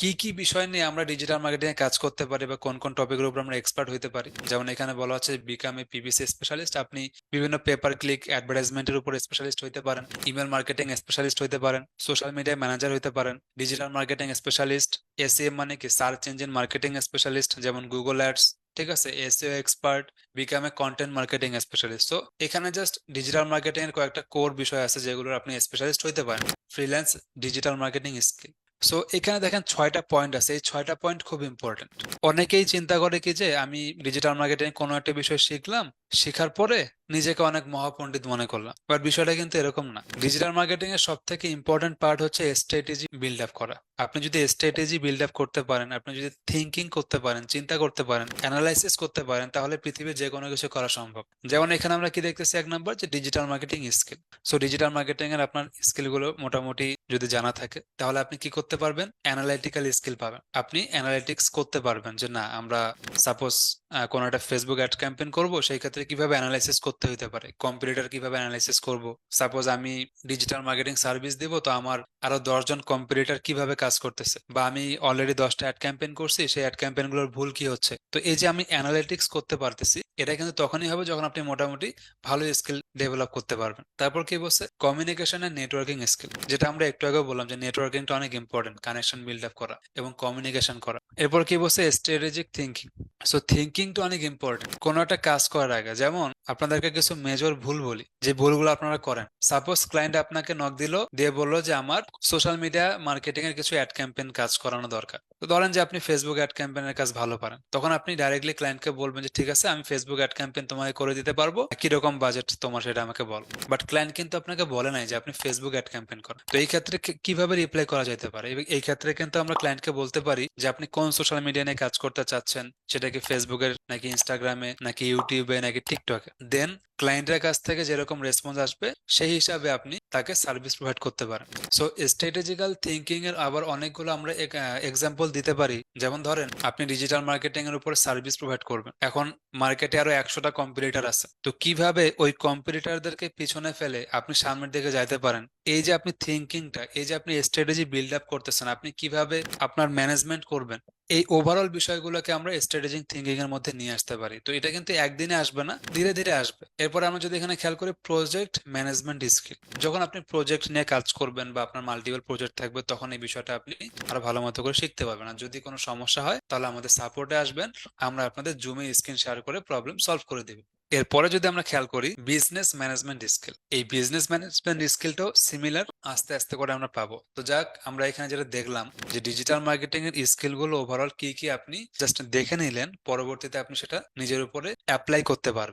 কি কি বিষয় নিয়ে আমরা ডিজিটাল মার্কেটিং এ কাজ করতে পারি বা কোন কোন টপিকের উপর আমরা এক্সপার্ট হতে পারি? যেমন এখানে বলা হচ্ছে বিকাম এ পিবিসি স্পেশালিস্ট আপনি বিভিন্ন পেপার ক্লিক অ্যাডভার্টাইজমেন্টের উপর স্পেশালিস্ট হতে পারেন ইমেল মার্কেটিং স্পেশালিস্ট হতে পারেন সোশ্যাল মিডিয়া ম্যানেজার হতে পারেন ডিজিটাল মার্কেটিং স্পেশালিস্ট এসিএম মানে কি সার্চ ইঞ্জিন মার্কেটিং স্পেশালিস্ট যেমন গুগল অ্যাডস ঠিক আছে? SEO expert become a content marketing specialist তো এখানে জাস্ট ডিজিটাল মার্কেটিং এর কয়েকটা কোর বিষয় আছে যেগুলোর আপনি স্পেশালিস্ট হতে পারেন। Freelance digital marketing skill so এখানে দেখেন ছয়টা পয়েন্ট আছে। এই ছয়টা পয়েন্ট খুব ইম্পর্টেন্ট অনেকেই চিন্তা করে কি যে, আমি ডিজিটাল মার্কেটিং কোনো একটা বিষয় শিখলাম, শেখার পরে নিজেকে অনেক মহাপণ্ডিত মনে করলাম। বাট বিষয়টা কিন্তু এরকম না। ডিজিটাল মার্কেটিং এর সব থেকে ইম্পর্টেন্ট পার্ট হচ্ছে স্ট্র্যাটেজি বিল্ড আপ করা। আপনি যদি স্ট্র্যাটেজি বিল্ড আপ করতে পারেন, আপনি যদি থিঙ্কিং করতে পারেন, চিন্তা করতে পারেন অ্যানালাইসিস করতে পারেন, তাহলে পৃথিবীর যে কোনো কিছু করা সম্ভব। যেমন এখানে আমরা কি দেখতেছি এক নম্বর যে digital marketing skill so digital marketing এর আপনার স্কিলগুলো মোটামুটি যদি জানা থাকে, তাহলে আপনি কি করতে পারবেন? অ্যানালাইটিক্যাল স্কিল পাবেন। আপনি অ্যানালাইটিক্স করতে পারবেন যে না, আমরা সাপোজ কোনো একটা ফেসবুক অ্যাড ক্যাম্পেইন করব, সেই ক্ষেত্রে কীভাবে অ্যানালাইসিস করতে হতে পারে? কম্পিউটার কীভাবে অ্যানালাইসিস করব? সাপোজ আমি ডিজিটাল মার্কেটিং সার্ভিস দিব, তো আমার আরও দশজন কম্পিউটার কীভাবে কাজ করতেছে? বা আমি অলরেডি দশটা অ্যাড ক্যাম্পেইন করছি, সেই অ্যাড ক্যাম্পেনগুলোর ভুল কি হচ্ছে? তো এই যে আমি অ্যানালিটিক্স করতে পারতেছি, এটা কিন্তু তখনই হবে যখন আপনি মোটামুটি ভালো স্কিল ডেভেলপ করতে পারবেন। তারপর কি বলছে? কমিউনিকেশন এন্ড নেটওয়ার্কিং স্কিল যেটা আমরা একটু আগে বললাম যে নেটওয়ার্কিংটা অনেক ইম্পর্টেন্ট কানেকশন বিল্ড আপ করা এবং কমিউনিকেশন করা। এরপর কি বলছে? স্ট্র্যাটেজিক থিঙ্কিং সো থিঙ্কিংটা অনেক ইম্পর্টেন্ট কোনো একটা কাজ করার আগে, যেমন আপনাদেরকে কিছু মেজর ভুল বলি, যে ভুলগুলো আপনারা করেন। সাপোজ ক্লায়েন্ট আপনাকে নক দিল, দিয়ে বলল যে আমার সোশ্যাল মিডিয়া মার্কেটিং এর কিছু অ্যাড ক্যাম্পেইন কাজ করানো দরকার। তো ধরেন যে আপনি ফেসবুক অ্যাড ক্যাম্পেইনের কাজ ভালো পারেন, তখন আপনি ডাইরেক্টলি ক্লায়েন্টকে বলবেন যে, ঠিক আছে, আমি ফেসবুক অ্যাড ক্যাম্পেইন তোমাকে করে দিতে পারব। কি রকম বাজেট তোমার, সেটা আমাকে বল। বাট ক্লায়েন্ট কিন্তু আপনাকে বলে নাই যে, আপনি ফেসবুক অ্যাড ক্যাম্পেইন করেন। তো এই ক্ষেত্রে কীভাবে রিপ্লাই করা যেতে পারে? এই ক্ষেত্রে কিন্তু আমরা ক্লায়েন্টকে বলতে পারি যে, আপনি কোন সোশ্যাল মিডিয়া নিয়ে কাজ করতে চাচ্ছেন? সেটা কি ফেসবুকের নাকি ইনস্টাগ্রামে নাকি ইউটিউবে নাকি টিকটকে দেন ক্লায়েন্টের কাছ থেকে যেরকম রেসপন্স আসবে, সেই হিসাবে আপনি তাকে সার্ভিস প্রোভাইড করতে পারেন। সো স্ট্র্যাটেজিক্যাল থিঙ্কিং এর আবার অনেকগুলো আমরা এক্সাম্পল দিতে পারি। যেমন ধরেন, আপনি ডিজিটাল মার্কেটিং এর উপর সার্ভিস প্রোভাইড করবেন। এখন মার্কেটে আরও একশোটা কম্পিটিটার আছে। তো কীভাবে ওই কম্পিটিটারদেরকে পিছনে ফেলে আপনি সামনের দিকে যাইতে পারেন? এই যে আপনি থিঙ্কিংটা এই যে আপনি স্ট্র্যাটেজি বিল্ড আপ করতেছেন, আপনি কীভাবে আপনার ম্যানেজমেন্ট করবেন? এই ওভারঅল বিষয়গুলোকে আমরা স্ট্র্যাটেজিক থিঙ্কিং এর মধ্যে নিয়ে আসতে পারি। তো এটা কিন্তু একদিনে আসবে না, ধীরে ধীরে আসবে। এরপর আমরা যদি এখানে খেয়াল করি প্রজেক্ট ম্যানেজমেন্ট স্কিল যখন আপনি প্রজেক্ট নিয়ে কাজ করবেন বা আপনার মাল্টিপল প্রজেক্ট থাকবে, তখন এই বিষয়টা আপনি আরও ভালো মতো করে শিখতে পারবেন আর যদি কোনো সমস্যা হয়, তাহলে আমাদের সাপোর্টে আসবেন, আমরা আপনাদের জুমে স্ক্রিন শেয়ার করে প্রবলেম সলভ করে দেব। এরপরে যদি আমরা খেয়াল করি বিজনেস ম্যানেজমেন্ট স্কিল এই বিজনেস ম্যানেজমেন্ট স্কিলটাও সিমিলার আস্তে আস্তে করে আমরা পাবো। তো যাক, আমরা এখানে যেটা দেখলাম যে ডিজিটাল মার্কেটিং এর স্কিলগুলো ওভারঅল কি কি আপনি জাস্ট দেখে নিলেন, পরবর্তীতে আপনি সেটা নিজের উপরে অ্যাপ্লাই করতে পারবেন।